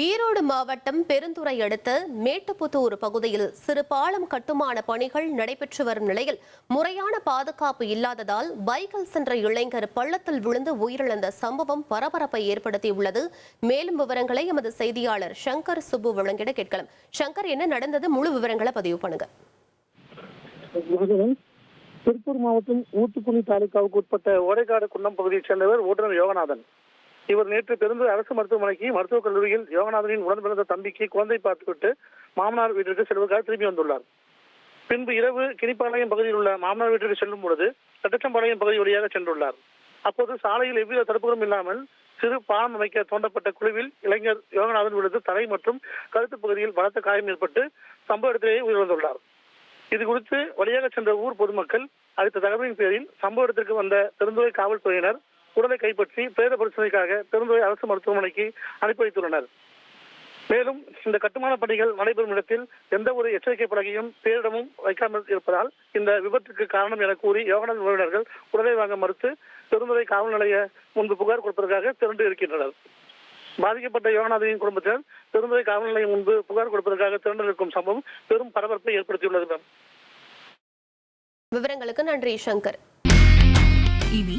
ஈரோடு மாவட்டம் பெருந்துறை அடுத்த மேட்டுப்புத்தூர் பகுதியில் சிறு பாலம் கட்டுமான பணிகள் நடைபெற்று வரும் நிலையில் முறையான பாதுகாப்பு இல்லாததால் பைக்கில் சென்ற இளைஞர் பள்ளத்தில் விழுந்து உயிரிழந்த சம்பவம் பரபரப்பை ஏற்படுத்தியுள்ளது. மேலும் விவரங்களை எமது செய்தியாளர் சங்கர் சுப்பு வழங்கிட கேட்கலாம். சங்கர் என்ன நடந்தது? முழு விவரங்களை பதிவு பண்ணுங்க. திருப்பூர் மாவட்டம் ஊத்துக்குழி தாலுகாவுக்கு உட்பட்ட ஓடைக்காடு குன்னம் பகுதியைச் சேர்ந்தவர் ஓட்டுநர் யோகநாதன். இவர் நேற்று பெருந்து அரசு மருத்துவமனைக்கு மருத்துவக் கல்லூரியில் யோகநாதனின் உடன் பிறந்த தம்பிக்கு குழந்தை பார்த்துவிட்டு மாமனார் வீட்டிற்கு செல்வதற்காக திரும்பி வந்துள்ளார். பின்பு இரவு கிணிப்பாளையம் பகுதியில் உள்ள மாமனார் வீட்டிற்கு செல்லும் பொழுது தட்டச்சம்பாளையம் பகுதி வழியாக சென்றுள்ளார். அப்போது சாலையில் எவ்வித தடுப்புகளும் இல்லாமல் சிறு பாலம் அமைக்க தோண்டப்பட்ட குழுவில் இளைஞர் யோகநாதன் விழுந்து தலை மற்றும் கழுத்து பகுதியில் பலத்த காயம் ஏற்பட்டு சம்பவ இடத்திலேயே உயிரிழந்துள்ளார். இது குறித்து வழியாக சென்ற ஊர் பொதுமக்கள் அளித்த தகவலின் பேரில் சம்பவ இடத்திற்கு வந்த பெருந்துறை காவல்துறையினர் உடலை கைப்பற்றி பிரேத பரிசோதனைக்காக பெருந்துறை அரசு மருத்துவமனைக்கு அனுப்பி வைத்துள்ளனர். மேலும் இந்த கட்டுமான பணிகள் நடைபெறும் இடத்தில் எந்த ஒரு எச்சரிக்கை பலகையும் பேரிடமும் வைக்காமல் இருப்பதால் இந்த விபத்துக்கு காரணம் என கூறி யோகநாதன் உறவினர்கள் உடலை வாங்க மறுத்து பெருந்துறை காவல் நிலைய முன்பு புகார் கொடுப்பதற்காக திரண்டு இருக்கின்றனர். பாதிக்கப்பட்ட யோகநாதனின் குடும்பத்தினர் பெருந்துறை காவல் நிலையம் முன்பு புகார் கொடுப்பதற்காக திரண்டு இருக்கும் சம்பவம் பெரும் பரபரப்பை ஏற்படுத்தியுள்ளது மேம். விவரங்களுக்கு நன்றி சங்கர். இனி